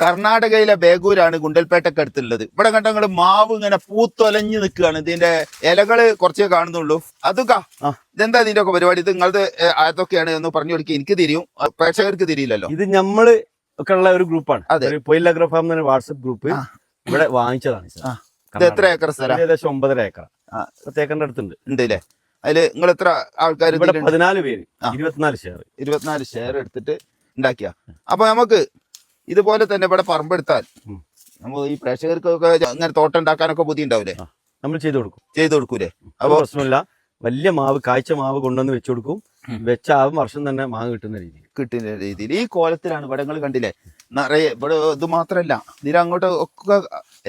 കർണാടകയിലെ ബേഗൂരാണ് ഗുണ്ടൽപേട്ടക്കടുത്തുള്ളത് ഇവിടെ കണ്ട നിങ്ങൾ മാവ് ഇങ്ങനെ പൂത്തൊലഞ്ഞു നിൽക്കുകയാണ്. ഇതിന്റെ ഇലകൾ കുറച്ചേ കാണുന്നുള്ളൂ. അതുക്കാ ഇതെന്താ ഇതിന്റെ ഒക്കെ പരിപാടി? ഇത് നിങ്ങളത് അതൊക്കെയാണ് എന്ന് പറഞ്ഞു കൊടുക്കുക. എനിക്ക് തിരിയും. പ്രേക്ഷകർക്ക് തിരിയില്ലല്ലോ. ഇത് നമ്മൾ ഒക്കെ ഉള്ള ഒരു ഗ്രൂപ്പാണ്. അതെ. ഒരു ഫാം എന്ന വാട്സപ്പ് ഗ്രൂപ്പ് ഇവിടെ വാങ്ങിച്ചതാണ് ഇത്. എത്ര ഏക്കർ സ്ഥലം? ഏകദേശം ഒമ്പതര ഏക്കർ. പത്ത് ഏക്കറിന്റെ അടുത്തുണ്ട്. ഉണ്ട് അല്ലേ അതിൽ നിങ്ങൾ എത്ര ആൾക്കാർ പതിനാല് പേര്. ഇരുപത്തിനാല് ഷെയർ ഇരുപത്തിനാല് ഷെയർ എടുത്തിട്ട് ഉണ്ടാക്കിയ. അപ്പൊ നമുക്ക് ഇതുപോലെ തന്നെ ഇവിടെ പറമ്പെടുത്താൽ. നമ്മൾ ഈ പ്രേക്ഷകർക്കൊക്കെ അങ്ങനെ തോട്ടം ഉണ്ടാക്കാനൊക്കെ ബുദ്ധി ഉണ്ടാവില്ലേ നമ്മൾ ചെയ്തു കൊടുക്കും. ചെയ്തു കൊടുക്കൂലേ? അപ്പോൾ അപ്പൊ പ്രശ്നമില്ല. വലിയ മാവ് കാഴ്ച മാവ് കൊണ്ടുവന്ന് വെച്ചു കൊടുക്കും. വെച്ച ആ വർഷം തന്നെ മാവ് കിട്ടുന്ന രീതി കിട്ടുന്ന രീതിയിൽ. ഈ കോലത്തിലാണ് ഇവിടെ നിങ്ങൾ കണ്ടില്ലേ? നിറയെ ഇവിടെ ഇത് മാത്രല്ല. ഇതിൽ അങ്ങോട്ട് ഒക്കെ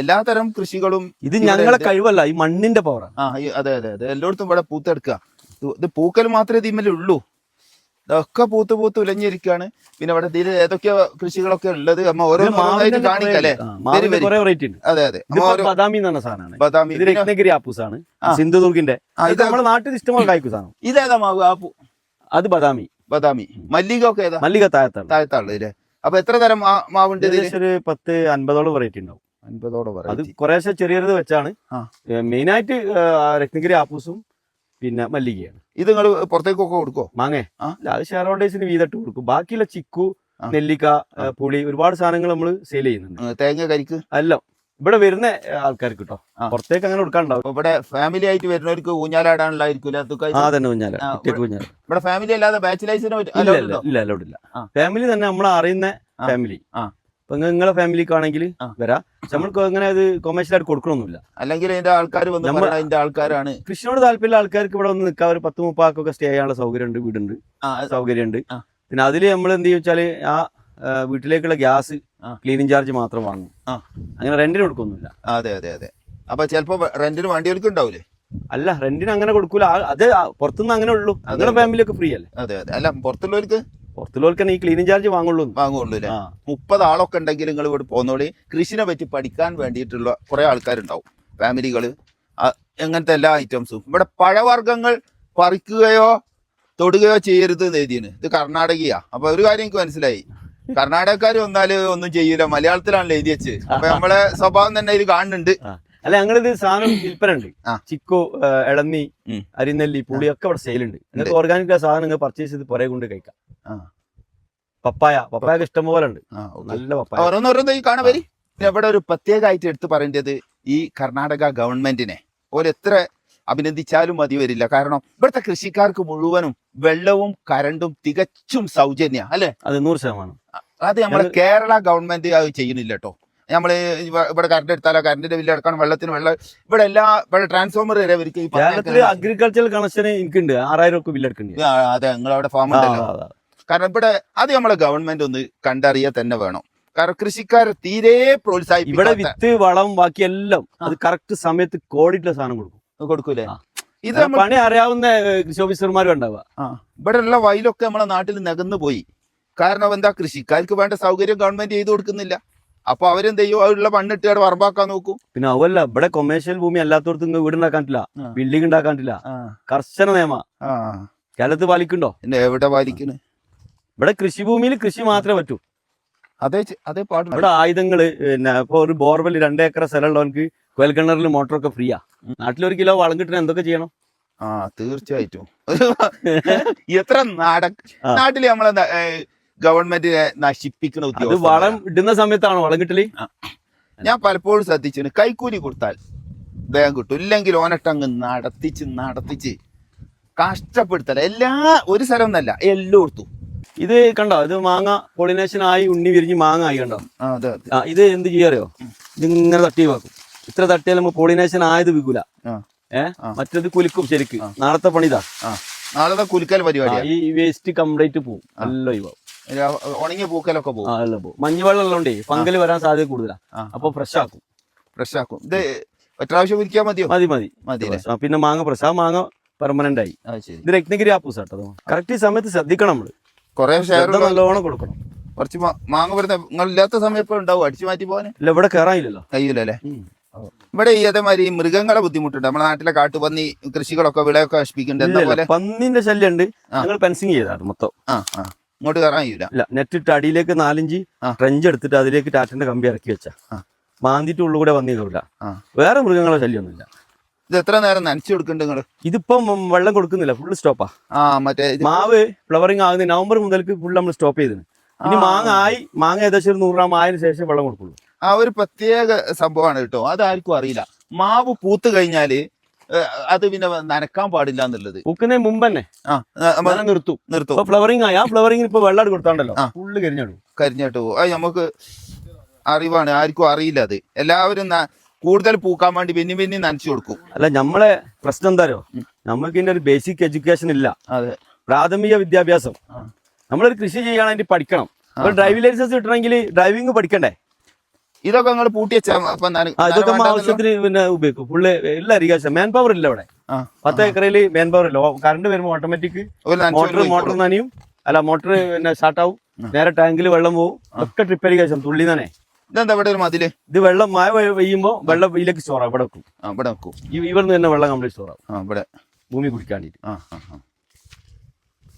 എല്ലാതരം കൃഷികളും ഇത് ഞങ്ങളെ. കഴിവല്ല ഈ മണ്ണിന്റെ പവറാണ് ആ അതെ അതെ അതെ. എല്ലായിടത്തും ഇവിടെ പൂത്തെടുക്കുക. ഇത് ഇത് പൂക്കൽ മാത്രമേ ഇതിമല്ലേ ഉള്ളൂ. ഇതൊക്കെ പൂത്ത് പൂത്ത് ഉലഞ്ഞിരിക്കുകയാണ്. പിന്നെ ഇവിടെ ഇതിൽ ഏതൊക്കെയോ കൃഷികളൊക്കെ ഉള്ളത്. അമ്മ ഓരോ ഓരോന്നായിട്ട് കാണിക്കല്ലേ വരി, വരി. കുറെ വെറൈറ്റി ഉണ്ട്. അതെ അതെ. അമ്മ ഇതിപ്പോ ഓരോ ബദാമി എന്ന് പറഞ്ഞ സാധനമാണ്. ബദാമി. ഇത് രത്നഗിരി ആപ്പൂസ് ആണ് ആ. സിന്ധുദുർഗിന്റെ. ആ, ഇത് ഇത് നമ്മുടെ നാട്ടിൽ ഇഷ്ടംപോലെ കായ്ക്കും സാധനം. ഇതേതാ മാവ്? ആ പൂ- അത് ബദാമി. ബദാമി. മല്ലിക ഒക്കെ ഏതാ? മല്ലിക താഴത്താണ് താഴത്താൾ അല്ലേ അപ്പൊ എത്ര തരം മാവുണ്ട് ഒരു പത്ത് അൻപതോളം വെറൈറ്റി ഉണ്ടാവും. അൻപതോളം അത്. കുറേശ്ശെ ചെറിയത് വെച്ചാണ്. മെയിനായിട്ട് മെയിൻ ആയിട്ട് രത്നഗിരി ആപ്പൂസും പിന്നെ മല്ലികയാണ്. ഇത് നിങ്ങൾ പുറത്തേക്കൊക്കെ കൊടുക്കോ? മാങ്ങേ. ആ. ഇല്ല, അത് ഷെയർ ഹോൾഡേഴ്സിന് വീതിട്ട് കൊടുക്കും. ബാക്കിയുള്ള ചിക്കു. നെല്ലിക്ക പുളി ഒരുപാട് സാധനങ്ങൾ നമ്മൾ സെയിൽ ചെയ്യുന്നുണ്ട്. തേങ്ങ കരിക്ക്? അല്ല ഇവിടെ വരുന്ന ആൾക്കാർക്ക് കേട്ടോ. പുറത്തേക്ക് അങ്ങനെ കൊടുക്കാണ്ടാവും ഇവിടെ ഫാമിലി ആയിട്ട് വരുന്നവർക്ക് ഊഞ്ഞാലാടാനുള്ള ഇവിടെ ഫാമിലി അല്ലാതെ ബാച്ചിലേഴ്സിന് ഇല്ല ഫാമിലി തന്നെ നമ്മൾ അറിയുന്ന ഫാമിലി. ഇപ്പൊ നിങ്ങളെ ഫാമിലിക്കാണെങ്കിൽ ആണെങ്കിൽ വരാം. നമ്മൾക്ക് അങ്ങനെ അത് കൊമേഴ്ഷ്യൽ ആയിട്ട് കൊടുക്കണമൊന്നുമില്ല അല്ലെങ്കിൽ അതിന്റെ ആൾക്കാർ വന്ന് അതിന്റെ ആൾക്കാരാണ്. കൃഷിയോട് താല്പര്യമുള്ള ആൾക്കാർക്ക് ഇവിടെ വന്ന് നിൽക്കാൻ ഒരു പത്ത് മുപ്പാക്കൊക്കെ സ്റ്റേ ചെയ്യാനുള്ള സൗകര്യമുണ്ട് വീടുണ്ട്. സൗകര്യമുണ്ട്. പിന്നെ അതിൽ നമ്മൾ എന്ത് ചെയ്യും വെച്ചാൽ ആ വീട്ടിലേക്കുള്ള ഗ്യാസ് ക്ലീനിങ് ചാർജ് മാത്രം വാങ്ങും. അങ്ങനെ റെന്റിന് കൊടുക്കൊന്നുമില്ല. അതെ അതെ അതെ. അപ്പൊ ചിലപ്പോ റെന്റിന് വണ്ടികൾക്ക് ഉണ്ടാവൂലേ? അല്ല റെന്റിന് അങ്ങനെ കൊടുക്കൂല. അത് പുറത്തുനിന്ന് അങ്ങനെ ഉള്ളൂ. നിങ്ങളുടെ അതെ. ഫാമിലി ഒക്കെ ഫ്രീ അല്ലേ? അതെ അതെ. അല്ല പുറത്തുള്ളവർക്ക്? പുറത്തുള്ളവർക്ക് ഈ ക്ലീനിങ് ചാർജ് വാങ്ങുള്ളൂ. വാങ്ങുള്ളൂ അല്ലേ മുപ്പത് ആളൊക്കെ ഉണ്ടെങ്കിൽ നിങ്ങൾ ഇവിടെ പോകുന്നോളി കൃഷിനെ പറ്റി പഠിക്കാൻ വേണ്ടിയിട്ടുള്ള കുറെ ആൾക്കാരുണ്ടാവും. ഫാമിലികൾ അങ്ങനത്തെ എല്ലാ ഐറ്റംസും ഇവിടെ പഴവർഗങ്ങൾ പറിക്കുകയോ തൊടുകയോ ചെയ്യരുത് എന്ന് എഴുതിയാണ് ഇത് കർണാടകയാ. അപ്പൊ ഒരു കാര്യം എനിക്ക് മനസ്സിലായി. കർണാടകക്കാർ വന്നാൽ ഒന്നും ചെയ്യൂല. മലയാളത്തിലാണ് എഴുതി വെച്ച്. അപ്പൊ നമ്മളെ സ്വഭാവം തന്നെ ഇതിൽ കാണുന്നുണ്ട്. അല്ല ഞങ്ങളിത് സാധനം വിൽപ്പന ഉണ്ട് ചിക്കോ ഇളന്നി. അരിനെല്ലി പുളി ഒക്കെ അവിടെ സെയിൽ ഉണ്ട്. നിങ്ങൾക്ക് ഓർഗാനിക് സാധനം നിങ്ങൾ പർച്ചേസ് ചെയ്ത് പുറകെ കൊണ്ട് കഴിക്കാം. പപ്പായ. പപ്പായ ഇഷ്ടം പോലെ ഉണ്ട് നല്ല പപ്പായ. ഓരോന്നോരോന്ന് ഈ കാണാൻ വരി. പിന്നെ ഇവിടെ ഒരു പ്രത്യേകമായിട്ട് എടുത്തു പറയേണ്ടത് ഈ കർണാടക ഗവൺമെന്റിനെ ഓര് എത്ര അഭിനന്ദിച്ചാലും മതി വരില്ല. കാരണം ഇവിടുത്തെ കൃഷിക്കാർക്ക് മുഴുവനും വെള്ളവും കരണ്ടും തികച്ചും സൗജന്യ അല്ലെ? അത് നൂറ് ശതമാനം. അത് നമ്മളെ കേരള ഗവൺമെന്റ് അത് ചെയ്യുന്നില്ല കേട്ടോ. നമ്മൾ ഇവ- ഇവിടെ കറണ്ട് എടുത്താലോ കറണ്ടിന്റെ ബില്ല് എടുക്കണം വെള്ളത്തിന് വെള്ളം ഇവിടെ എല്ലാ ഇവിടെ ട്രാൻസ്ഫോമർ വരെ അവർക്ക് അഗ്രികൾച്ചറൽ കണക്ഷൻ എനിക്കുണ്ട് ആറായിരം ഒക്കെ ബില്ല് എടുക്കുന്നുണ്ട് അതെ നിങ്ങളവിടെ ഫാം ഉണ്ടല്ലോ. കാരണം ഇവിടെ അത് നമ്മളെ ഗവൺമെന്റ് ഒന്ന് കണ്ടറിയാൻ തന്നെ വേണം. കാരണം കൃഷിക്കാരെ തീരെ പ്രോത്സാഹിപ്പിക്കും ഇവിടെ വിത്ത് വളം ബാക്കി എല്ലാം അത് കറക്റ്റ് സമയത്ത് കോടിയിട്ടുള്ള സാധനം കൊടുക്കും. കൊടുക്കൂലേ. ഇത് പണി അറിയാവുന്ന കൃഷി ഓഫീസർമാരും ഉണ്ടാവുക. ഇവിടെ ഉള്ള വയലൊക്കെ നമ്മളെ നാട്ടിൽ നികന്നു പോയി. കാരണം എന്താ കൃഷിക്കാർക്ക് വേണ്ട സൗകര്യം ഗവൺമെന്റ് ചെയ്തു കൊടുക്കുന്നില്ല. അപ്പൊ അവരെന്ത് ചെയ്യും? അവരുള്ള മണ്ണിട്ട് അവിടെ വറമ്പാക്കാൻ നോക്കും. പിന്നെ അവല്ല ഇവിടെ കൊമേഴ്ഷ്യൽ ഭൂമി അല്ലാത്തടത്ത് വീട് ആ. ബിൽഡിംഗ് ഉണ്ടാക്കാൻ പറ്റില്ല. കർശന നിയമ. ആ. കേരളത്തിൽ പാലിക്കുണ്ടോ എവിടെ പാലിക്കണ്? ഇവിടെ കൃഷിഭൂമിയിൽ കൃഷി മാത്രമേ പറ്റൂ. അതേ അതേ പാടുള്ളൂ. ഇവിടെ ആയുധങ്ങൾ പിന്നെ ഇപ്പൊ ഒരു ബോർവെൽ രണ്ട് ഏക്കർ സ്ഥലമുള്ളവർക്ക് കോയൽ കിണറിൽ മോട്ടറൊക്കെ ഫ്രീയാ. നാട്ടിൽ ഒരു കിലോ വളം കിട്ടണ എന്തൊക്കെ ചെയ്യണം? ആ തീർച്ചയായിട്ടും. എത്ര നാട ആ. നാട്ടിൽ നമ്മളെ ഗവൺമെന്റ് ഗവൺമെന്റിനെ നശിപ്പിക്കുന്ന അത് വളം ഇടുന്ന സമയത്താണ് വളം കിട്ടൽ? ഞാൻ പലപ്പോഴും ശ്രദ്ധിച്ചു കൈക്കൂലി കൊടുത്താൽ വേഗം കിട്ടും. ഇല്ലെങ്കിൽ ഓനട്ടങ്ങ് നടത്തിച്ച് നടത്തിച്ച് കഷ്ടപ്പെടുത്തല എല്ലാ ഒരു സ്ഥലം എന്നല്ല എല്ലായിടത്തും ഇത് കണ്ടോ? ഇത് മാങ്ങ പോളിനേഷൻ ആയി ഉണ്ണി വിരിഞ്ഞ് മാങ്ങ ആയി കണ്ടോ? ആ, ഇത് എന്ത് ചെയ്യാറിയോ ഇത് ഇങ്ങനെ തട്ടി വെക്കും ഇത്ര തട്ടിയാൽ നമ്മൾ പോളിനേഷൻ ആയത് വിൽക്കൂല. ഏഹ്. മറ്റേത് കുലുക്കും ശരിക്ക്. നാളത്തെ പണിതാ നാളത്തെ നാളെ കുലുക്കൽ പരിപാടി ഈ വേസ്റ്റ് കംപ്ലീറ്റ് പോവും. നല്ല ഉണങ്ങിയ പൂക്കലൊക്കെ പോകും എല്ലാം പോവും. മഞ്ഞവെള്ളം ഉള്ളതുകൊണ്ടേ പങ്കൽ വരാൻ സാധ്യത കൂടുതലാ. അപ്പൊ ഫ്രഷ് ആക്കും. ഫ്രഷ് ആക്കും. ഇത് പ്രാവശ്യം വിരിക്കാൻ മതിയോ? മതി മതി. മതി പിന്നെ മാങ്ങ ഫ്രഷ് ആ. മാങ്ങ പെർമനന്റ് ആയി. ഇത് രത്നഗിരി ആപ്പൂസ് കേട്ടോ കറക്റ്റ് സമയത്ത് ശ്രദ്ധിക്കണം നമ്മൾ. കൊറേ ഷെയർ നല്ലോണം കൊടുക്കണം. കുറച്ച് മാങ്ങ വരുന്ന നിങ്ങൾ ഇല്ലാത്ത സമയം ഇപ്പൊ ഉണ്ടാവും. അടിച്ചു മാറ്റി പോകാന് ഇല്ല ഇവിടെ കയറാനില്ലല്ലോ കഴിയില്ലല്ലേ ഇവിടെ ഈ അതേമാതിരി മൃഗങ്ങളെ ബുദ്ധിമുട്ടുണ്ട്. നമ്മുടെ നാട്ടിലെ കാട്ടുപന്നി കൃഷികളൊക്കെ വിളയൊക്കെ നശിപ്പിക്കുന്നുണ്ട്. പന്നിന്റെ ശല്യം ഉണ്ട് പെൻസിങ് ഞങ്ങൾ ഫെൻസിങ് ചെയ്താണ് മൊത്തം. ആ ആ. ഇങ്ങോട്ട് കയറാൻ ഇല്ല നെറ്റ് ഇട്ട് അടിയിലേക്ക് നാലഞ്ച് ട്രഞ്ച് എടുത്തിട്ട് അതിലേക്ക് ടാറ്റന്റെ കമ്പി ഇറക്കി വെച്ചാ. മാന്തിട്ട് ഉള്ളിൽ കൂടെ. വേറെ മൃഗങ്ങളെ ശല്യമൊന്നുമില്ല ഇത് എത്ര നേരം നനച്ചു കൊടുക്കുന്നുണ്ട് നിങ്ങൾ ഇതിപ്പം വെള്ളം കൊടുക്കുന്നില്ല ഫുൾ സ്റ്റോപ്പാ ആ. മറ്റേ മാവ് ഫ്ലവറിങ് ആകുന്ന നവംബർ മുതൽക്ക് ഫുൾ നമ്മൾ സ്റ്റോപ്പ് ചെയ്തിന്. ഇനി മാങ്ങ ആയി മാങ്ങ ഏകദേശം ഒരു നൂറ് ഗ്രാം ആയതിനു ശേഷം വെള്ളം കൊടുക്കുള്ളൂ. ആ ഒരു പ്രത്യേക സംഭവമാണ് കേട്ടോ. അതാർക്കും അറിയില്ല. മാവ് പൂത്ത് കഴിഞ്ഞാൽ അത് പിന്നെ നനക്കാൻ പാടില്ല എന്നുള്ളത്. പൂക്കുന്നതിന് മുമ്പ് തന്നെ നിർത്തും. നിർത്തും. ഫ്ലവറിങ് ആയി. ആ ഫ്ലവറിംഗ് ഇപ്പൊ വെള്ളം കൊടുത്താണ്ടല്ലോ. ഫുള്ള് കരിഞ്ഞിടും കരിഞ്ഞിട്ട് പോകും അത് നമുക്ക് അറിവാണ്. ആർക്കും അറിയില്ല അത്. എല്ലാവരും കൂടുതൽ പൂക്കാൻ വേണ്ടി പിന്നെ പിന്നെ നനച്ചു കൊടുക്കും. അല്ല നമ്മളെ പ്രശ്നം എന്താരോ നമ്മൾക്ക് ഇതിന്റെ ഒരു ബേസിക് എഡ്യൂക്കേഷൻ ഇല്ല. അതെ. പ്രാഥമിക വിദ്യാഭ്യാസം. നമ്മളൊരു കൃഷി ചെയ്യാനായിട്ട് പഠിക്കണം. അപ്പൊ ഡ്രൈവിംഗ് ലൈസൻസ് കിട്ടണമെങ്കിൽ ഡ്രൈവിംഗ് പഠിക്കണ്ടേ? ഇതൊക്കെ നിങ്ങൾ പൂട്ടി ഇതൊക്കെ? ആവശ്യത്തിന് പിന്നെ ഉപയോഗിക്കും. ഫുള്ള് എല്ലാ ഇറിഗേഷൻ മാൻ പവർ ഇല്ല ഇവിടെ. ആ, പത്ത് ഏക്കറിൽ മാൻ പവർ ഇല്ല. കറണ്ട് വരുമ്പോൾ ഓട്ടോമാറ്റിക് മോട്ടർ. മോട്ടർ നനയും. അല്ല മോട്ടർ പിന്നെ സ്റ്റാർട്ട് ആവും. നേരെ ടാങ്കിൽ വെള്ളം പോകും ഒക്കെ ട്രിപ്പ് ഇറിഗേഷൻ തുള്ളി തന്നെ ഇതെന്താ ഇവിടെ ഒരു മതിൽ? ഇത് വെള്ളം മഴ പെയ്യുമ്പോ വെള്ളം ഇതിലേക്ക് സ്റ്റോർ ആവും ഇവിടെ വെക്കും. ആ ഇവിടെ വെക്കും. ഇവിടുന്ന് തന്നെ വെള്ളം കംപ്ലീറ്റ് സ്റ്റോർ ആവും. ആ ഇവിടെ. ഭൂമി കുടിക്കാൻ വേണ്ടിയിട്ട് ആ ആ ആ.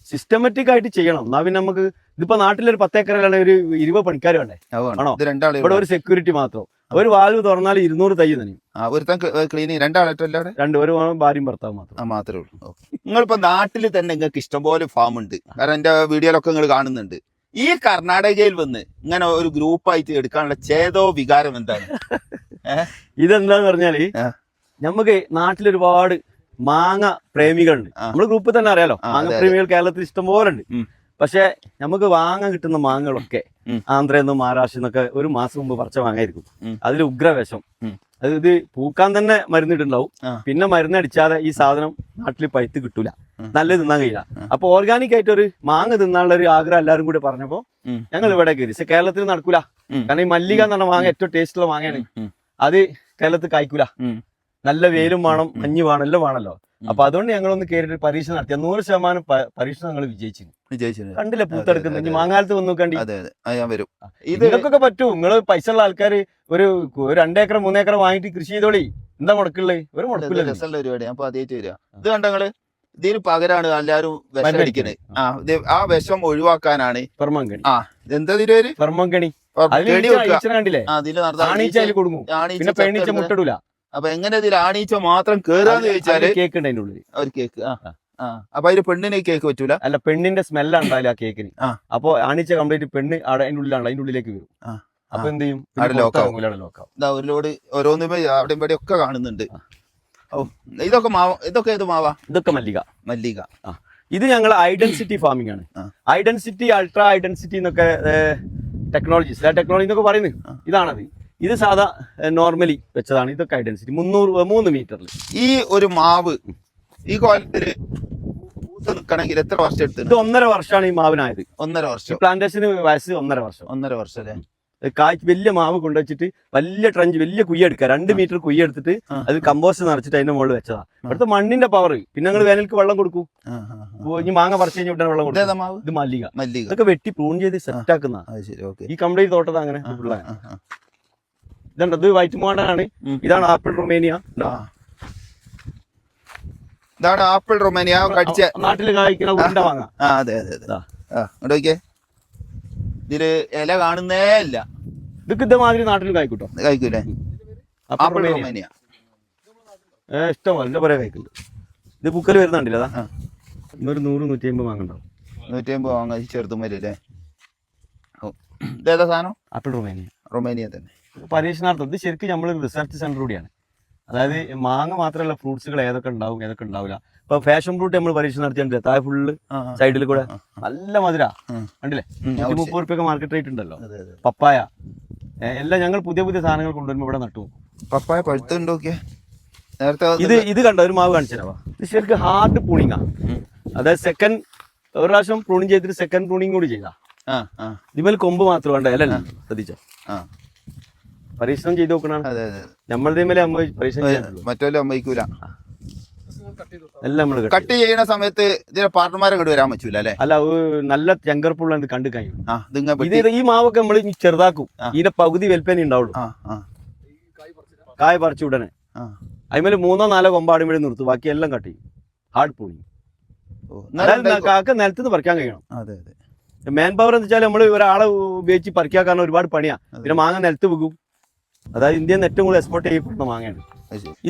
സിസ്റ്റമാറ്റിക് ആയിട്ട് ചെയ്യണം. എന്നാ പിന്നെ നമുക്ക് ഇതിപ്പോ നാട്ടിലൊരു പത്തേക്കറിലാണ് ഒരു ഇരുപത് പണിക്കാർ വേണ്ടേ. ആണോ? ഇവിടെ ഒരു സെക്യൂരിറ്റി മാത്രം. ഒരു വാൽവ് തുറന്നാൽ ഇരുന്നൂറ് തൈ തന്നെയും ക്ലീനിങ് രണ്ടാളായിട്ടല്ലേ രണ്ട് ഒരു ഭാര്യയും ഭർത്താവ് മാത്രം. മാത്രമേ ഉള്ളൂ. നിങ്ങളിപ്പോ നാട്ടിൽ തന്നെ നിങ്ങൾക്ക് ഇഷ്ടംപോലെ ഫാം ഉണ്ട്. കാരണം എന്റെ വീഡിയോയിലൊക്കെ നിങ്ങൾ കാണുന്നുണ്ട്. ഈ കർണാടകയിൽ വന്ന് ഇങ്ങനെ ഒരു ഗ്രൂപ്പായിട്ട് എടുക്കാനുള്ള ചേതോ വികാരം എന്താണ്? ഇതെന്താന്ന് പറഞ്ഞാൽ നമുക്ക് നാട്ടിൽ ഒരുപാട് മാങ്ങ പ്രേമികളുണ്ട്. നമ്മൾ നമ്മുടെ ഗ്രൂപ്പിൽ തന്നെ അറിയാലോ? മാങ്ങ. പ്രേമികൾ കേരളത്തിൽ ഇഷ്ടംപോലെ ഉണ്ട് പക്ഷെ നമുക്ക് വാങ്ങാൻ കിട്ടുന്ന മാങ്ങകളൊക്കെ നിന്നും മഹാരാഷ്ട്രയിൽ നിന്നൊക്കെ ഒരു മാസം മുമ്പ് പറിച്ച മാങ്ങായിരിക്കും. അതിൽ ഉഗ്രവിഷം. ഉം. അത് ഇത് പൂക്കാൻ തന്നെ മരുന്നിട്ടുണ്ടാവും. പിന്നെ മരുന്നടിച്ചാതെ ഈ സാധനം നാട്ടിൽ പഴുത്ത് കിട്ടൂല. നല്ല തിന്നാൻ കഴിയില്ല. അപ്പൊ ഓർഗാനിക് ആയിട്ട് ഒരു മാങ്ങ തിന്നാനുള്ള ഒരു ആഗ്രഹം എല്ലാവരും കൂടി പറഞ്ഞപ്പോ ഞങ്ങൾ ഇവിടെ കയറി. പക്ഷെ കേരളത്തിൽ നടക്കൂല. കാരണം ഈ മല്ലിക എന്ന് പറഞ്ഞ മാങ്ങ ഏറ്റവും ടേസ്റ്റുള്ള മാങ്ങയാണ്. അത് കേരളത്തിൽ കായ്ക്കൂല. നല്ല വെയിലും വേണം. മഞ്ഞ് വേണം എല്ലാം വേണല്ലോ. അപ്പൊ അതുകൊണ്ട് ഞങ്ങൾ ഒന്ന് കയറിയിട്ട് പരീക്ഷ നടത്തി. നൂറ് ശതമാനം പരീക്ഷ ഞങ്ങൾ വിജയിച്ചു കണ്ടില്ല പൂത്തെടുക്കുന്നത്? ഇനി. മാങ്ങാലത്ത് വന്നു കണ്ടി വരും. ഇതൊക്കെ പറ്റൂ. നിങ്ങൾ പൈസ ഉള്ള ആൾക്കാർ ഒരു രണ്ടേക്കർ മൂന്നേക്കർ വാങ്ങിട്ട് കൃഷി ചെയ്തോളി. എന്താ മുടക്കുള്ളത് ഒരു മുടക്കില്ല രസമുള്ള പരിപാടി. അപ്പൊ അതേറ്റ് വരിക ഇത് കണ്ടങ്ങൾ ഇതിന് പകരാണ് എല്ലാരും വിഷം. അടിക്കുന്നത് ആ. ആ വിഷം ഒഴിവാക്കാനാണ്. പെർമങ്കണി ആ എന്താ ഇതിന്റെ പേര്? പെർമങ്കണി അതിൽ കണ്ടില്ലേ? കൊടുക്കും. പിന്നെ പെണ്ണീച്ച മുട്ടടൂല. അപ്പൊ എങ്ങനെ ഇതിൽ ആണീച്ച മാത്രം കേറാന്ന് ചോദിച്ചാൽ കേക്ക് ഉണ്ട് അതിന്റെ ഉള്ളിൽ ഒരു കേക്ക് ആ അപ്പൊ അതിന് പെണ്ണിന് കേക്ക് പറ്റൂല? അല്ല പെണ്ണിന്റെ സ്മെല്ലാണ് ഉണ്ടാവില്ല ആ കേക്കിന്. അപ്പൊ ആണിച്ച കംപ്ലീറ്റ് പെണ്ണ് അവിടെ അതിന്റെ ഉള്ളിലാണ് അതിന്റെ ഉള്ളിലേക്ക് വരും. അപ്പൊ എന്ത് ചെയ്യും? ഒരു ലോഡ് ഓരോന്നും അവിടെ ഇവിടെ ഒക്കെ കാണുന്നുണ്ട്. ഓ ഇതൊക്കെ മാവ ഇതൊക്കെ ഏത് മാവാ? ഇതൊക്കെ മല്ലിക. മല്ലിക. ഇത് ഞങ്ങൾ ഐഡൻസിറ്റി ഫാമിംഗ് ആണ്. ഐഡൻസിറ്റി അൾട്രാ ഐഡൻസിറ്റി എന്നൊക്കെ ടെക്നോളജീസ് ആ ടെക്നോളജി എന്നൊക്കെ പറയുന്നത്. ഇതാണത്. ഇത് സാധാ നോർമലി വെച്ചതാണ്. ഇതൊക്കെ ഐഡൻസിറ്റി മുന്നൂറ് മൂന്ന് മീറ്ററിൽ ഈ ഒരു മാവ് ഈ കോലത്തിൽ നിൽക്കണമെങ്കിൽ എത്ര വർഷം എടുത്തു ഇത് ഒന്നര വർഷമാണ് ഈ മാവിനായത്. ഒന്നര വർഷം. പ്ലാന്റേഷന് വയസ്സ് ഒന്നര വർഷം. ഒന്നര വർഷം അല്ലേ? വലിയ മാവ് കൊണ്ടുവച്ചിട്ട് വലിയ ട്രഞ്ച് വലിയ കുയ്യ എടുക്കുക. രണ്ട് മീറ്റർ കുയ്യ എടുത്തിട്ട്. അത് കമ്പോസ്റ്റ് നിറച്ചിട്ട് അതിന്റെ മുകളിൽ വെച്ചതാ. ഇവിടുത്തെ മണ്ണിന്റെ പവർ പിന്നെ ഞങ്ങൾ വേനൽക്ക് വെള്ളം കൊടുക്കും. ഇനി മാങ്ങ പറിച്ചു കഴിഞ്ഞാൽ ഉടനെ വെള്ളം കൊടുക്കും. ഇത് മല്ലിക. മല്ലിക. ഇതൊക്കെ വെട്ടി പ്രൂൺ ചെയ്ത് സെറ്റ് ആക്കുന്ന ഈ കംപ്ലീറ്റ് തോട്ടത് അങ്ങനെ ഇതുണ്ട് ഇത് വൈറ്റ് മോഡലാണ്. ഇതാണ് ആപ്പിൾ റൊമേനിയ. ഇതാണ് ആപ്പിൾ റൊമേനിയ. കടിച്ച നാട്ടിൽ കായ്ക്കുന്ന ഉരുണ്ട മാങ്ങ. ആ അതെ അതെ അതെ. നോക്കിയേ. ഇതിൽ ഇല കാണുന്നേ ഇല്ല. ഇതൊക്കെ ഇതേമാതിരി നാട്ടിൽ കായ്ക്കൂട്ടോ. കായ്ക്കൂലേ? Apple Romania. ഇഷ്ടമല്ല ഏ, ഇഷ്ടംപോലെ എന്റെ പറയാ കായ്ക്കുന്നുണ്ട് ഇത് പൂക്കൽ വരുന്നുണ്ടല്ലോ അതാ. ഇന്നൊരു നൂറ് നൂറ്റി അമ്പത് വാങ്ങണ്ടാവും നൂറ്റി അമ്പത് വാങ്ങാൻ ചെറുതും വരില്ലേ ഓ ഇതേതാ സാധനം? Apple Romania. റൊമേനിയ തന്നെ. പരീക്ഷണാർത്ഥം. ഇത് ശരിക്കും നമ്മൾ റിസർച്ച് സെന്റർ കൂടിയാണ്. അതായത് മാങ്ങ മാത്രമല്ല ഫ്രൂട്ട്സുകൾ ഏതൊക്കെ ഉണ്ടാവും ഏതൊക്കെ ഉണ്ടാവില്ല. ഇപ്പൊ ഫാഷൻ ഫ്രൂട്ട് നമ്മൾ പരീക്ഷണം നടത്തിയിട്ടുണ്ട്. താഴെ ഫുള്ള്. സൈഡിൽ കൂടെ. നല്ല മധുര. കണ്ടില്ലേ? നൂറ്റി മുപ്പത് റുപ്യൊക്കെ മാർക്കറ്റ് റേറ്റ് ഉണ്ടല്ലോ. പപ്പായ. എല്ലാം ഞങ്ങൾ പുതിയ പുതിയ സാധനങ്ങൾ കൊണ്ടുവരുമ്പോൾ ഇവിടെ നട്ടു പപ്പായ പഴുത്തുണ്ട് നേരത്തെ ഇത് ഇത് കണ്ട? ഒരു മാവ് കാണിച്ചു ഇത് ശരിക്കും ഹാർഡ് പ്രൂണിങ്ങാ അതായത് സെക്കൻഡ് ഒരു പ്രാവശ്യം പ്രൂണിങ് ചെയ്തിട്ട് സെക്കൻഡ് പ്രൂണിങ് കൂടി ചെയ്താ. ഇതിമേൽ കൊമ്പ് മാത്രം വേണ്ട അല്ലല്ലോ ശ്രദ്ധിച്ചോ? പരീക്ഷണം ചെയ്തു നോക്കണം അതെ അതെ. നമ്മളുടെ മേലെ അമ്മ പരീക്ഷണം മറ്റോലും സമ്മതിക്കൂല എല്ലാം നമ്മൾ കട്ട് ചെയ്യണ സമയത്ത് ഇതിന്റെ പാർട്ട്മാരെ കണ്ടു വരാൻ പറ്റൂല അല്ലേ? അല്ല നല്ല ചെങ്കർപ്പുള്ള കണ്ടു കഴിഞ്ഞു ഇത് ഈ മാവൊക്കെ നമ്മൾ ചെറുതാക്കും. ഇതിന്റെ പകുതി വലുപ്പേനെ ഉണ്ടാവുള്ളൂ. കായ പറിച്ചു ഉടനെ ആ. അതിമേൽ മൂന്നോ നാലോ കൊമ്പാടും കൂടി നിർത്തും. ബാക്കി എല്ലാം കട്ട് ചെയ്യും. ഹാർഡ് പൂണി കാക്ക നിലത്തുനിന്ന് പറിക്കാൻ കഴിയണം. അതെ അതെ. മാൻ പവർ എന്ന് വെച്ചാൽ നമ്മൾ ഒരാളെ ഉപയോഗിച്ച് പറിക്കാൻ കാരണം ഒരുപാട് പണിയാ. പിന്നെ മാങ്ങ നിലത്ത് വെക്കും അതായത് ഇന്ത്യയിൽ നിന്ന് ഏറ്റവും കൂടുതൽ എക്സ്പോർട്ട് ചെയ്യപ്പെടുന്ന മാങ്ങയാണ്.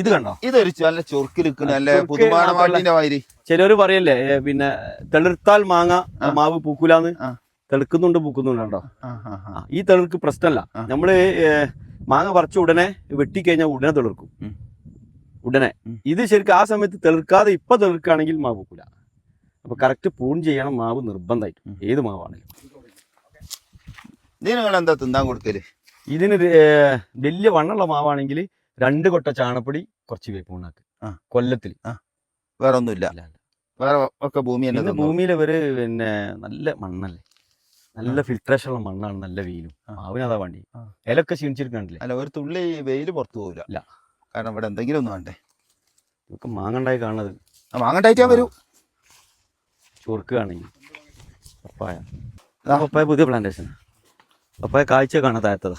ഇത് കണ്ടോ? ഇതൊരു നല്ല ചൊറുക്ക് നിൽക്കുന്ന നല്ല ചൊറുക്ക് പുതുമാണ മാട്ടിന്റെ മാതിരി. ചിലവര് പറയല്ലേ പിന്നെ തെളിർത്താൽ മാങ്ങ മാവ് പൂക്കൂലാന്ന്. തെളുക്കുന്നുണ്ട് പൂക്കുന്നുണ്ട് കണ്ടോ ഈ തെളിർക്ക് പ്രശ്നമല്ല. നമ്മൾ മാങ്ങ പറിച്ച ഉടനെ വെട്ടിക്കഴിഞ്ഞാൽ ഉടനെ തെളിർക്കും. ഉടനെ. ഇത് ശരിക്കും ആ സമയത്ത് തെളിർക്കാതെ ഇപ്പൊ തെളിർക്കുകയാണെങ്കിൽ മാവ് പൂക്കൂല. അപ്പൊ കറക്റ്റ് പൂൺ ചെയ്യണം മാവ് നിർബന്ധമായിട്ട്. ഏത് മാവാണെങ്കിലും. നീ നിങ്ങൾ എന്താ തിന്നാൻ കൊടുക്കൽ? ഇതിന് വലിയ വണ്ണുള്ള മാവാണെങ്കിൽ രണ്ട് കൊട്ട ചാണപ്പൊടി കുറച്ച് വേപ്പ് ഉണ്ടാക്കുക കൊല്ലത്തിൽ വേറെ ഒന്നുമില്ല. വേറെ ഒക്കെ ഭൂമി ഭൂമിയിൽ ഇവർ പിന്നെ നല്ല മണ്ണല്ലേ? നല്ല ഫിൽട്രേഷൻ ഉള്ള മണ്ണാണ് നല്ല വെയിലും മാവിനതാ വണ്ടി ഇലൊക്കെ ക്ഷീണിച്ചിരിക്കണ്ടല്ലേ അല്ല ഒരു തുള്ളി വെയിൽ പുറത്തു പോകില്ല കാരണം ഇവിടെ എന്തെങ്കിലും ഒന്നും വേണ്ടേ? ഇതൊക്കെ മാങ്ങണ്ടായി കാണുന്നത്. ആ, വാങ്ങണ്ടായിട്ടാ വരൂ. ചുറുക്കുകയാണെങ്കിൽ പപ്പായ. പപ്പായ പുതിയ പ്ലാന്റേഷൻ പപ്പായ കാഴ്ച കാണാൻ താഴത്തതാ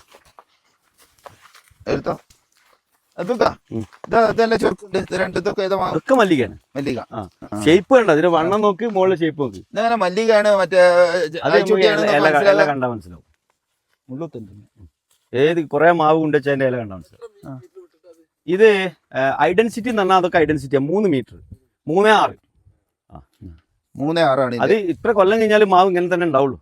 എടുത്തോ? മല്ലിക. ഷേപ്പ് കണ്ട? അതിന്റെ വണ്ണം നോക്കി മുകളിലെ ഷേപ്പ് നോക്കി. ഇതങ്ങനെ മല്ലികയാണ് മറ്റേ കണ്ടാ മനസ്സിലാവും. ഏത് കുറെ മാവ് കൊണ്ടുവച്ചാൽ അതിന്റെ ഇല കണ്ടാ മനസ്സിലാവും. ഇത് ഐഡന്റിറ്റി എന്ന് പറഞ്ഞാൽ അതൊക്കെ ഐഡൻസിറ്റിയാ. മൂന്ന് മീറ്റർ. മൂന്നേ ആറ്. മൂന്നേ ആറാണ്. അത് ഇത്ര കൊല്ലം കഴിഞ്ഞാൽ മാവ് ഇങ്ങനെ തന്നെ ഉണ്ടാവുള്ളൂ.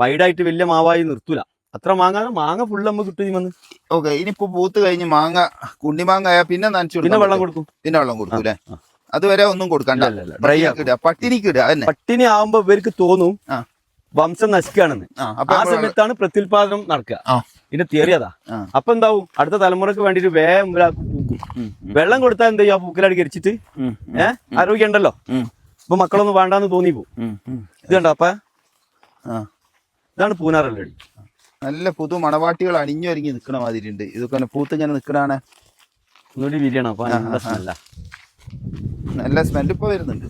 വൈഡായിട്ട് വലിയ മാവായി നിർത്തൂല. അത്ര മാങ്ങ മാങ്ങ ഫുള്ള് നമ്മൾ കിട്ടും വന്ന്. ഓക്കെ ഇനിയിപ്പോ പൂത്ത് കഴിഞ്ഞ് മാങ്ങ കുണ്ടിമാങ്ങ ആയാൽ പിന്നെ നനച്ചു പിന്നെ വെള്ളം കൊടുക്കും. പിന്നെ വെള്ളം കൊടുക്കും അല്ലേ? അതുവരെ ഒന്നും കൊടുക്കണ്ട. ഡ്രൈ പട്ടിണിക്ക് ഇടുക പട്ടിണിക്ക് ഇടുക അതന്നെ. പട്ടിണി ആവുമ്പോ ഇവർക്ക് തോന്നും. വംശം നശിക്കുകയാണെന്ന്. ആ സമയത്താണ് പ്രത്യുൽപാദനം നടക്കുക. ഇതിന്റെ തിയറി അതാ. അപ്പൊ എന്താവും? അടുത്ത തലമുറയ്ക്ക് വേണ്ടിട്ട് വേഗം പൂക്കും. വെള്ളം കൊടുത്താൽ എന്താ ആ പൂക്കലാടി കരിച്ചിട്ട്? ഏ? ഏഹ് ആരോഗ്യം ഉണ്ടല്ലോ ഇപ്പൊ മക്കളൊന്നും വേണ്ടാന്ന് തോന്നി പോകും. ഇത് കണ്ടോ അപ്പ? ഇതാണ് പൂനാറല്ലടി നല്ല പുതു മണവാട്ടികൾ അണിഞ്ഞൊരുങ്ങി നിക്കണ മാതിരി ഉണ്ട്. ഇതൊക്കെ പൂത്ത് ഇങ്ങനെ നിക്കണാണ്. ഒന്നുകൂടി വിരിയണം. അപ്പൊ നല്ല സ്മെല്ല നല്ല സ്മെൽ ഇപ്പൊ വരുന്നുണ്ട്.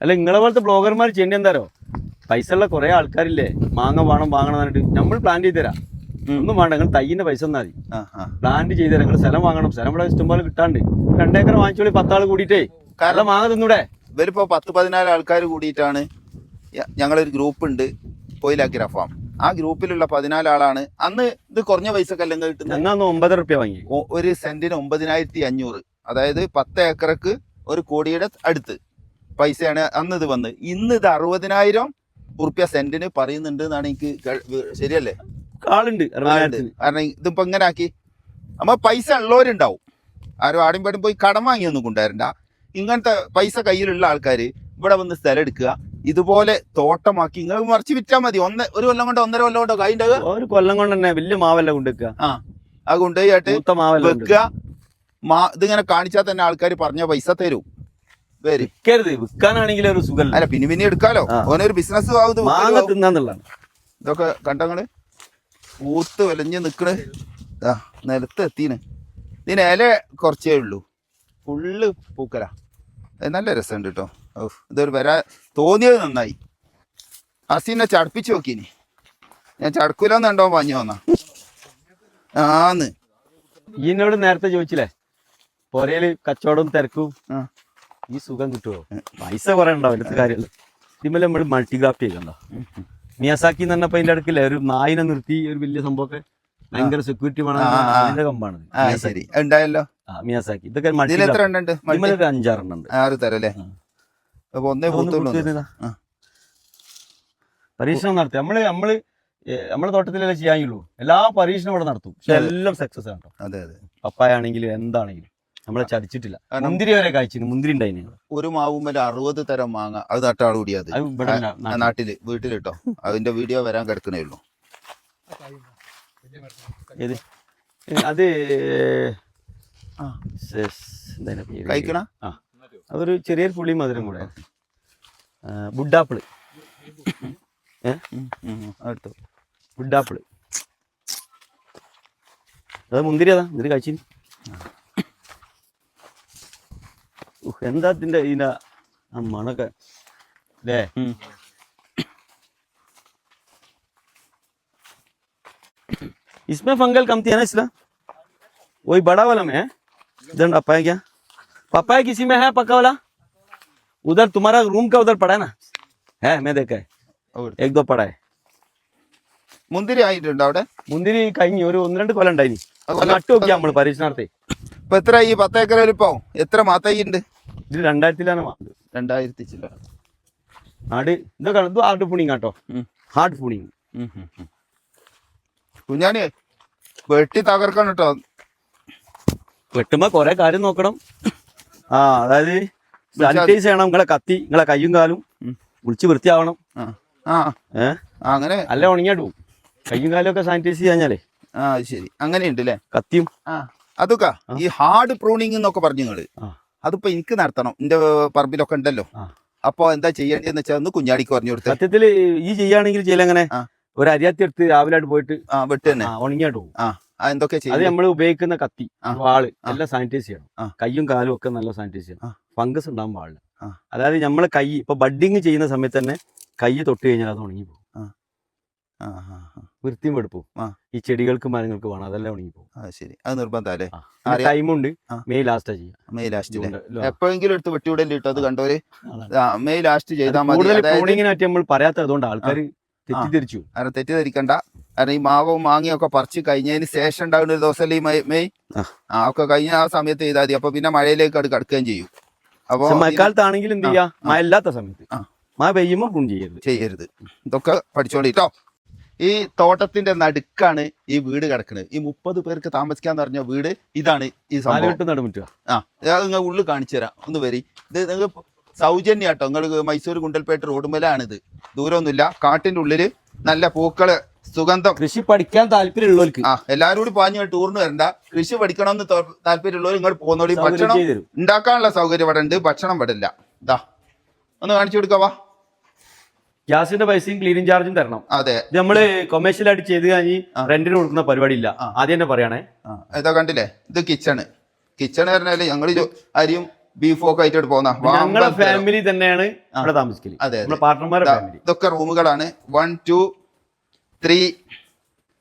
അല്ല നിങ്ങളെ പോലത്തെ ബ്ലോഗർമാർ ചെയ്യേണ്ടി എന്താരോ പൈസ ഉള്ള കുറെ ആൾക്കാരില്ലേ മാങ്ങ വേണം വാങ്ങണം എന്നിട്ട് നമ്മൾ പ്ലാൻ ചെയ്ത് തരാം. ഒന്നും വേണ്ട നിങ്ങൾ തയ്യിന്റെ പൈസ തന്നാൽ മതി. പ്ലാന്റ് ചെയ്ത് തരാം. നിങ്ങൾ സ്ഥലം വാങ്ങണം. സ്ഥലം ഇവിടെ ഇഷ്ടംപോലെ കിട്ടാണ്ട്. രണ്ടേക്കർ വാങ്ങിച്ചോളി പത്താൾ കൂടിയിട്ടേ. കാരണം മാങ്ങ തിന്നൂടെ? ഇവരിപ്പോ പത്ത് പതിനാല് ആൾക്കാർ കൂടിയിട്ടാണ്. ഞങ്ങളൊരു ഗ്രൂപ്പ് ഉണ്ട്. കൊയിലാക്കി റഫാം ആ ഗ്രൂപ്പിലുള്ള പതിനാലാളാണ്. അന്ന് ഇത് കുറഞ്ഞ പൈസക്കല്ലെങ്കിൽ കിട്ടുന്നത് അന്ന് റുപ്യ വാങ്ങി. ഒരു സെന്റിന് ഒമ്പതിനായിരത്തി അഞ്ഞൂറ്. അതായത് പത്ത് ഏക്കർക്ക് ഒരു കോടിയുടെ അടുത്ത് പൈസയാണ് അന്ന് ഇത് വന്ന്. ഇന്ന് ഇത് അറുപതിനായിരം ഉറുപ്യ സെന്റിന് പറയുന്നുണ്ട് എന്നാണ് എനിക്ക് ശരിയല്ലേ? ആളുണ്ട് അറുപതിനായിരത്തിന്. കാരണം ഇതിപ്പോ ഇങ്ങനെ ആക്കി നമ്മ പൈസ ഉള്ളവരുണ്ടാവും. ആരും ആടും പാടും പോയി കടം വാങ്ങിയൊന്നും കൊണ്ടുവരണ്ട. ഇങ്ങനത്തെ പൈസ കയ്യിലുള്ള ആൾക്കാർ ഇവിടെ വന്ന് സ്ഥലം എടുക്കുക. ഇതുപോലെ തോട്ടമാക്കി. നിങ്ങൾ മറിച്ച് വിറ്റാ മതി. ഒന്ന് ഒരു കൊല്ലം കൊണ്ടോ ഒന്നര കൊല്ലം കൊണ്ടോ? കൈന്റെ ഒരു കൊല്ലം കൊണ്ട് തന്നെ വലിയ മാവല്ല കൊണ്ടുവെക്കുക. ആ അത് കൊണ്ടുപോയിട്ട് വെക്കുക. മാ ഇതിങ്ങനെ കാണിച്ചാൽ തന്നെ ആൾക്കാർ പറഞ്ഞ പൈസ തരും. വിൽക്കരുത് വിൽക്കാനാണെങ്കിൽ ഒരു സുഖല്ല അല്ല പിന്നെ പിന്നെ എടുക്കാലോ. ഓനൊരു ബിസിനസ് ആവുന്നത് തിന്നാന്നുള്ളതാണ് ഇതൊക്കെ കണ്ടങ്ങൾ പൂത്ത് വലഞ്ഞ് നിക്കണ്. നിലത്ത് എത്തിന്. ഇതിന് ഇല കുറച്ചേ ഉള്ളൂ. ഫുള്ള് പൂക്കല. നല്ല രസമുണ്ട് കേട്ടോ ഓ ഇതൊരു വരാ തോന്നിയത് നന്നായി. അസിനെ ചടപ്പിച്ചു നോക്കിനി ഞാൻ ചടക്കൂലെന്നുണ്ടോ പറഞ്ഞു വന്നാ. ആന്ന്. ഈനോട് നേരത്തെ ചോദിച്ചില്ലേ? പൊരയിൽ കച്ചവടവും തിരക്കും. ഈ സുഖം കിട്ടുമോ പൈസ കുറെ ഉണ്ടാവും എടുത്ത കാര്യമല്ല ഇതിമേലെ നമ്മൾ മൾട്ടിഗ്രാഫ്റ്റ് ചെയ്യണ്ട? മിയാസാക്കി എന്ന് പറഞ്ഞപ്പോ അതിന്റെ അടുക്കില്ലേ? ഒരു നായിനെ നിർത്തി ഒരു വലിയ സംഭവമൊക്കെ ഭയങ്കര സെക്യൂരിറ്റി വേണം. അതിന്റെ കമ്പാണ്. ഉണ്ടായല്ലോ. മിയാസാക്കി. ഇതൊക്കെ അഞ്ചാറെണ്ണം ഉണ്ട്. ആറ് തരം അല്ലേ. അപ്പൊ ഒന്നേ പൂത്തുള്ളൂ. പരീക്ഷണം നടത്തി. നമ്മൾ നമ്മൾ നമ്മളെ തോട്ടത്തിലല്ലേ ചെയ്യാനുള്ളൂ. എല്ലാ പരീക്ഷണം ഇവിടെ നടത്തും. പക്ഷെ എല്ലാം സക്സസ് ആണ് കേട്ടോ. അതെ അതെ. പപ്പായ ആണെങ്കിലും എന്താണെങ്കിലും. നമ്മളെ ചതിച്ചിട്ടില്ല. മുന്തിരി വരെ കഴിച്ചിന് മുന്തിരി ഉണ്ടായിന് ഒരു മാവുമ്പോൾ അറുപത് തരം മാങ്ങ. അത് തട്ടാട് കൂടിയത്. നാട്ടിൽ വീട്ടിലിട്ടോ. അതിന്റെ വീഡിയോ വരാൻ കിടക്കണേ ഉള്ളൂ. അത്? കഴിക്കണ? ആ. അതൊരു ചെറിയൊരു പുളി മധുരം കൂടെ ആ, ബുഡാപ്പിള് ഏ അടുത്തു ബുഡാപ്പിള് അത് മുന്തിരി അതാ മുന്തിരി കഴിച്ചിന് ഉഹ്, എന്താ ഇതിന്റെ ഇതിന്റെ ആ മണൊക്കെ അല്ലേ इसमें फंगल कमती है ना इसला वही बड़ा वाला में है इधर पपाया क्या पपाया किसी में है पक्का वाला उधर तुम्हारा रूम का उधर पड़ा है ना है मैं देखा है ഓ, ഏക് ദോ പടാ മുന്തിരി ആയിട്ടുണ്ട് അവിടെ മുന്തിരി കഴിഞ്ഞ് ഒരു ഒന്ന് രണ്ട് കൊല്ലം ഉണ്ടായിനി അത് നട്ടു നോക്കിയാ നമ്മള് പരീക്ഷണാർത്ഥേ ഇപ്പൊ എത്ര ഈ പത്തേക്കർ വലിപ്പം എത്ര മാത്തൈ ഉണ്ട് ഇത് രണ്ടായിരത്തിലാണ് വാങ്ങുന്നത് രണ്ടായിരത്തി ചില്ല നാട് ഇതൊക്കെ ഇത് ഹാർഡ് പുണിങ് കേട്ടോ ഉം. ഹാർഡ് പുണിങ് കുഞ്ഞാണി വെട്ടി തകർക്കണം കേട്ടോ വെട്ടുമ്പോ കൊറേ കാര്യം നോക്കണം ആ അതായത് സാനിറ്റൈസ് ചെയ്യണം നിങ്ങളെ കത്തി നിങ്ങളെ കയ്യും കാലും കുളിച്ച് വൃത്തിയാവണം. അങ്ങനെ. അല്ല ഉണങ്ങിയാടും കയ്യും കാലും ഒക്കെ സാനിറ്റൈസ് ചെയ്യാഞ്ഞാലേ ആ ശരി. അങ്ങനെയുണ്ട് അല്ലേ കത്തിയും. ആ അതൊക്കെ ഈ ഹാർഡ് പ്രൂണിങ് എന്നൊക്കെ പറഞ്ഞു നിങ്ങൾ. അതിപ്പോ എനിക്ക് നടത്തണം. എന്റെ പറമ്പിലൊക്കെ ഉണ്ടല്ലോ. അപ്പൊ എന്താ ചെയ്യേണ്ടതെന്ന് വെച്ചാൽ ഒന്ന് കുഞ്ഞാടിക്ക് പറഞ്ഞു കൊടുത്തു. സത്യത്തിൽ ഈ ചെയ്യാണെങ്കിൽ ചെയ്യലെങ്ങനെ ഒരു അരിയാത്തി എടുത്ത് രാവിലെ ആയിട്ട് പോയിട്ട് ആ വെട്ട് തന്നെ. ഉണങ്ങിയാട്ടു ഉണങ്ങിയാടും ആ ആ, എന്തൊക്കെ അത് നമ്മൾ ഉപയോഗിക്കുന്ന കത്തി. വാൾ നല്ല എല്ലാം സാനിറ്റൈസ് ചെയ്യണം. കൈയും കയ്യും കാലും ഒക്കെ നല്ല സാനിറ്റൈസ് ചെയ്യണം. ഫംഗസ് ഉണ്ടാകും ആ. അതായത് നമ്മളെ കൈ ഇപ്പൊ ബഡ്ഡിങ് ചെയ്യുന്ന സമയത്ത് തന്നെ കൈ തൊട്ട് കഴിഞ്ഞാൽ അത് ഉണങ്ങി പോകും. വൃത്തിയും വെടുപ്പും. ഈ ചെടികൾക്കും മരങ്ങൾക്കും വേണം അതെല്ലാം ഉണങ്ങി പോകും. ശരി. അത്. ടൈമുണ്ട്. മെയ് ലാസ്റ്റാ ചെയ്യാം. മെയ് ലാസ്റ്റ് എപ്പോഴെങ്കിലും എടുത്ത് വെട്ടിവിടല്ലേ അത് കണ്ടോര് മെയ് ലാസ്റ്റ് ചെയ്താൽ മതി. നമ്മൾ പറയാത്തത് അതുകൊണ്ട് ആൾക്കാർ തെറ്റിദ്ധരിച്ചു. തെറ്റിദ്ധരിക്കണ്ട. കാരണം ഈ മാവും മാങ്ങയൊക്കെ പറിച്ച് കഴിഞ്ഞതിന് ശേഷം ഉണ്ടാകുന്ന ഒരു ദിവസം ഈ മെയ് ആ. ഒക്കെ കഴിഞ്ഞ ആ സമയത്ത് ചെയ്താൽ മതി. അപ്പൊ പിന്നെ മഴയിലേക്ക് അത് കടക്കുകയും ചെയ്യും. അപ്പൊ മഴക്കാലത്താണെങ്കിലും മഴക്കാലത്താണെങ്കിൽ എന്ത് ചെയ്യാ? മഴ ഇല്ലാത്ത സമയത്ത്. മഴ പെയ്യുമ്പോൾ ചെയ്യരുത്. ചെയ്യരുത്. ഇതൊക്കെ പഠിച്ചോളി കേട്ടോ ഈ തോട്ടത്തിന്റെ നടുക്കാണ് ഈ വീട് കിടക്കുന്നത് ഈ മുപ്പത് പേർക്ക് താമസിക്കാന്ന് പറഞ്ഞ വീട് ഇതാണ് ഈ സംഭവം. ആ നിങ്ങൾ ഉള്ളിൽ കാണിച്ചു തരാം. ഒന്ന് വരി. ഇത് നിങ്ങൾ സൗജന്യ കേട്ടോ നിങ്ങൾ മൈസൂർ ഗുണ്ടൽപേട്ട് റോഡുമലാണിത് ദൂരമൊന്നുമില്ല. കാട്ടിന്റെ ഉള്ളിൽ നല്ല പൂക്കൾ സുഗന്ധം. കൃഷി പഠിക്കാൻ താല്പര്യമുള്ളവർക്ക് ആ എല്ലാരും കൂടി പാഞ്ഞു ടൂറിന് വരണ്ട. കൃഷി പഠിക്കണമെന്ന് എന്ന് താല്പര്യമുള്ളവർ ഇങ്ങോട്ട് പോകുന്നോളി ഭക്ഷണം ഉണ്ടാക്കാനുള്ള സൗകര്യം ഇവിടെ ഉണ്ട്. ഭക്ഷണം ഇവിടെ ഇല്ല. ഇതാ ഒന്ന് കാണിച്ചു കൊടുക്കാവാ ഗ്യാസിന്റെ പൈസയും ക്ലീനിങ് ചാർജും തരണം. അതെ. നമ്മൾ കൊമേഴ്ഷ്യൽ ആയിട്ട് ചെയ്ത് കഴിഞ്ഞ്. റെന്റിന് കൊടുക്കുന്ന പരിപാടി ഇല്ല. ആദ്യം തന്നെ പറയണേ. ഇതാ കണ്ടില്ലേ? ഇത് കിച്ചണ് കിച്ചൺ പറഞ്ഞാൽ ഞങ്ങൾ അരിയും ബീഫും ഒക്കെ ആയിട്ട് പോകുന്ന ഞങ്ങളെ ഫാമിലി തന്നെയാണ് ഇവിടെ താമസിക്കൽ. അതെ, പാർട്ട്ണർമാരുടെ ഇതൊക്കെ റൂമുകളാണ് വൺ ടു ത്രീ.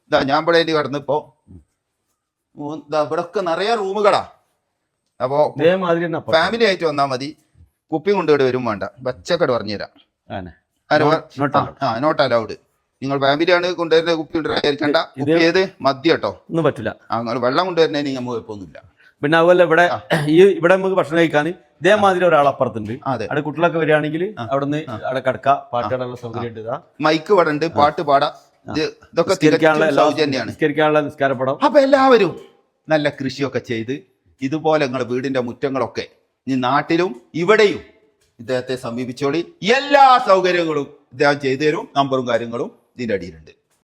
ഇതാ ഞാൻ ഇവിടെ കടന്നിപ്പോ മൂന്ന് ഇതാ ഇവിടെ ഒക്കെ നിറയെ റൂമുകളാ. അപ്പോ. ഫാമിലി ആയിട്ട് വന്നാ മതി. കുപ്പി കൊണ്ടുപോയി വരും വേണ്ട. പച്ചക്കട പറഞ്ഞുതരാം. ആ, നോട്ട് അലൗഡ് നിങ്ങൾ ഫാമിലിയാണ് കൊണ്ടുവരുന്ന കുപ്പി ഉണ്ടായിരിക്കണ്ട കുപ്പി ഏത്? മദ്യ കേട്ടോ. ഒന്നും പറ്റില്ല നിങ്ങൾ വെള്ളം കൊണ്ടുവരുന്നതിന് നമ്മൾ കുഴപ്പമൊന്നുമില്ല. പിന്നെ അതുപോലെ ഇവിടെ ഈ ഇവിടെ നമുക്ക് ഭക്ഷണം കഴിക്കാൻ ഇതേമാതിരി ഒരാൾ അപ്പുറത്തുണ്ട്. അവിടെ കുട്ടികളൊക്കെ വരികയാണെങ്കിൽ അവിടെ നിന്ന് അവിടെ കിടക്ക. പാടാനുള്ള സൗകര്യം. മൈക്ക് ഇവിടെ ഉണ്ട്. പാട്ട് പാടാം. ഇതൊക്കെ നിസ്കരിക്കാനുള്ള നിസ്കാരപ്പടം. അപ്പൊ എല്ലാവരും നല്ല കൃഷിയൊക്കെ ചെയ്ത് ഇതുപോലെ നിങ്ങളുടെ വീടിന്റെ മുറ്റങ്ങളൊക്കെ ഈ നാട്ടിലും ഇവിടെയും ഇദ്ദേഹത്തെ സമീപിച്ചോളി. എല്ലാ സൗകര്യങ്ങളും ഇദ്ദേഹം ചെയ്തു തരും. നമ്പറും കാര്യങ്ങളും ഇതിന്റെ അടിയിലുണ്ട്.